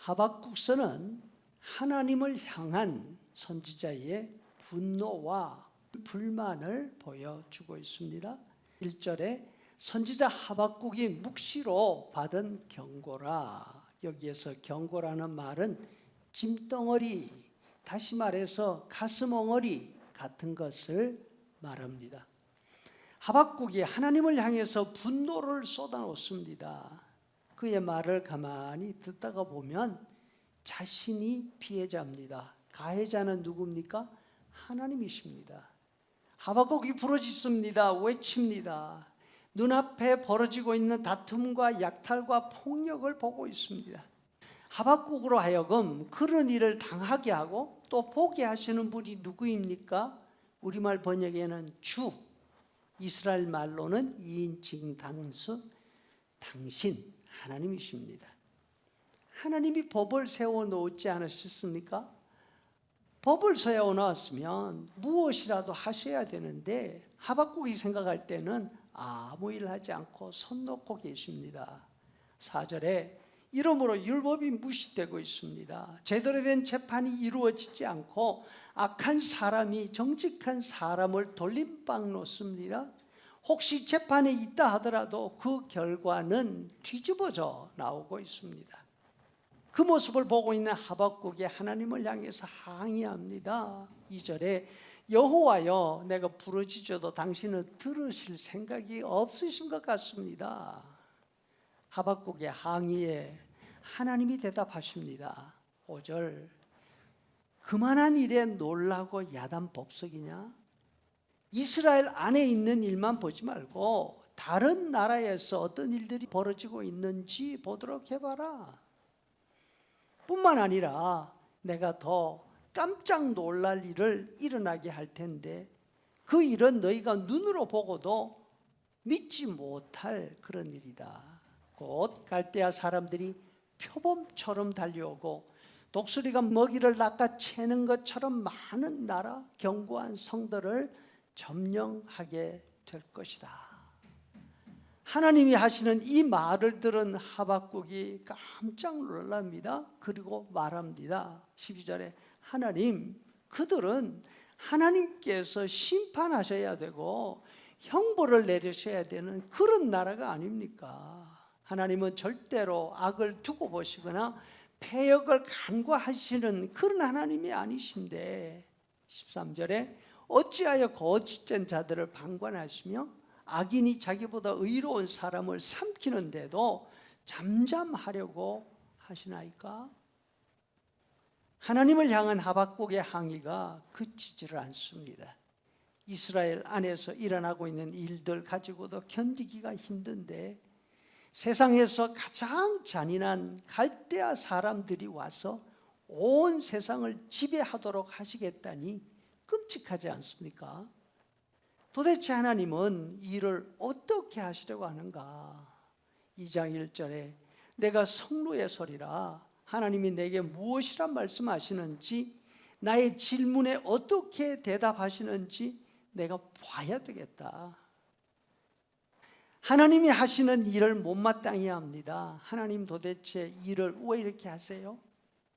하박국서는 하나님을 향한 선지자의 분노와 불만을 보여주고 있습니다. 1절에 선지자 하박국이 묵시로 받은 경고라. 여기에서 경고라는 말은 짐덩어리, 다시 말해서 가슴 엉어리 같은 것을 말합니다. 하박국이 하나님을 향해서 분노를 쏟아놓습니다. 그의 말을 가만히 듣다가 보면 자신이 피해자입니다. 가해자는 누굽니까? 하나님이십니다. 하박국이 부르짖습니다. 외칩니다. 눈앞에 벌어지고 있는 다툼과 약탈과 폭력을 보고 있습니다. 하박국으로 하여금 그런 일을 당하게 하고 또 보게 하시는 분이 누구입니까? 우리말 번역에는 주, 이스라엘 말로는 이인칭 당수, 당신, 하나님이십니다. 하나님이 법을 세워 놓지 않으셨습니까? 법을 세워 놓았으면 무엇이라도 하셔야 되는데 하박국이 생각할 때는 아무 일 하지 않고 손 놓고 계십니다. 4절에 이러므로 율법이 무시되고 있습니다. 제대로 된 재판이 이루어지지 않고 악한 사람이 정직한 사람을 돌림방 놓습니다. 혹시 재판에 있다 하더라도 그 결과는 뒤집어져 나오고 있습니다. 그 모습을 보고 있는 하박국이 하나님을 향해서 항의합니다. 2절에 여호와여 내가 부르짖어도 당신은 들으실 생각이 없으신 것 같습니다. 하박국의 항의에 하나님이 대답하십니다. 5절 그만한 일에 놀라고 야단 법석이냐? 이스라엘 안에 있는 일만 보지 말고 다른 나라에서 어떤 일들이 벌어지고 있는지 보도록 해봐라. 뿐만 아니라 내가 더 깜짝 놀랄 일을 일어나게 할 텐데 그 일은 너희가 눈으로 보고도 믿지 못할 그런 일이다. 곧 갈대아 사람들이 표범처럼 달려오고 독수리가 먹이를 낚아채는 것처럼 많은 나라 견고한 성들을 점령하게 될 것이다. 하나님이 하시는 이 말을 들은 하박국이 깜짝 놀랍니다. 그리고 말합니다. 12절에 하나님 그들은 하나님께서 심판하셔야 되고 형벌을 내리셔야 되는 그런 나라가 아닙니까? 하나님은 절대로 악을 두고 보시거나 폐역을 간과하시는 그런 하나님이 아니신데 13절에 어찌하여 거짓된 자들을 방관하시며 악인이 자기보다 의로운 사람을 삼키는데도 잠잠하려고 하시나이까? 하나님을 향한 하박국의 항의가 그치지를 않습니다. 이스라엘 안에서 일어나고 있는 일들 가지고도 견디기가 힘든데 세상에서 가장 잔인한 갈대아 사람들이 와서 온 세상을 지배하도록 하시겠다니 끔찍하지 않습니까? 도대체 하나님은 이를 어떻게 하시려고 하는가? 2장 1절에 내가 성루의 소리라 하나님이 내게 무엇이란 말씀하시는지 나의 질문에 어떻게 대답하시는지 내가 봐야 되겠다. 하나님이 하시는 일을 못마땅히 합니다. 하나님 도대체 일을 왜 이렇게 하세요?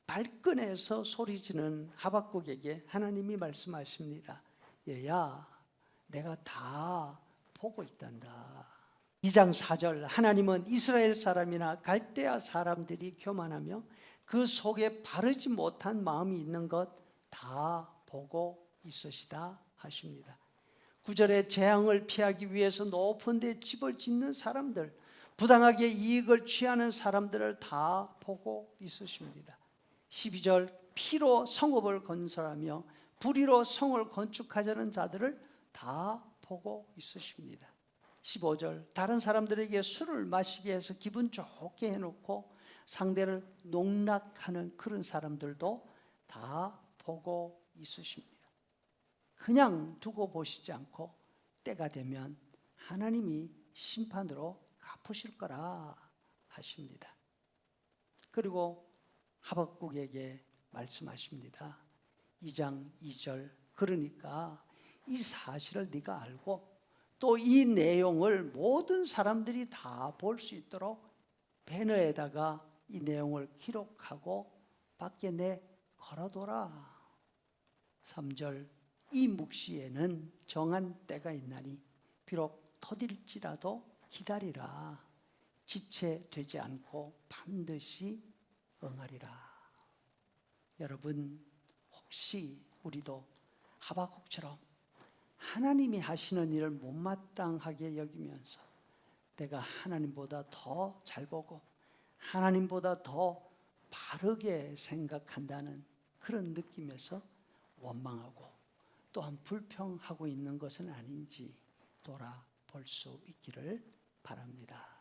발끈해서 소리지는 하박국에게 하나님이 말씀하십니다. 얘야, 내가 다 보고 있단다. 2장 4절 하나님은 이스라엘 사람이나 갈대아 사람들이 교만하며 그 속에 바르지 못한 마음이 있는 것 다 보고 있으시다 하십니다. 9절에 재앙을 피하기 위해서 높은 데 집을 짓는 사람들, 부당하게 이익을 취하는 사람들을 다 보고 있으십니다. 12절 피로 성읍을 건설하며 불의로 성을 건축하자는 자들을 다 보고 있으십니다. 15절 다른 사람들에게 술을 마시게 해서 기분 좋게 해놓고 상대를 농락하는 그런 사람들도 다 보고 있으십니다. 그냥 두고 보시지 않고 때가 되면 하나님이 심판으로 갚으실 거라 하십니다. 그리고 하박국에게 말씀하십니다. 2장 2절 그러니까 이 사실을 네가 알고 또 이 내용을 모든 사람들이 다 볼 수 있도록 배너에다가 이 내용을 기록하고 밖에 내 걸어둬라. 3절 이 묵시에는 정한 때가 있나니 비록 더딜지라도 기다리라. 지체되지 않고 반드시 응하리라. 여러분 혹시 우리도 하박국처럼 하나님이 하시는 일을 못마땅하게 여기면서 내가 하나님보다 더 잘 보고 하나님보다 더 바르게 생각한다는 그런 느낌에서 원망하고 또한 불평하고 있는 것은 아닌지 돌아볼 수 있기를 바랍니다.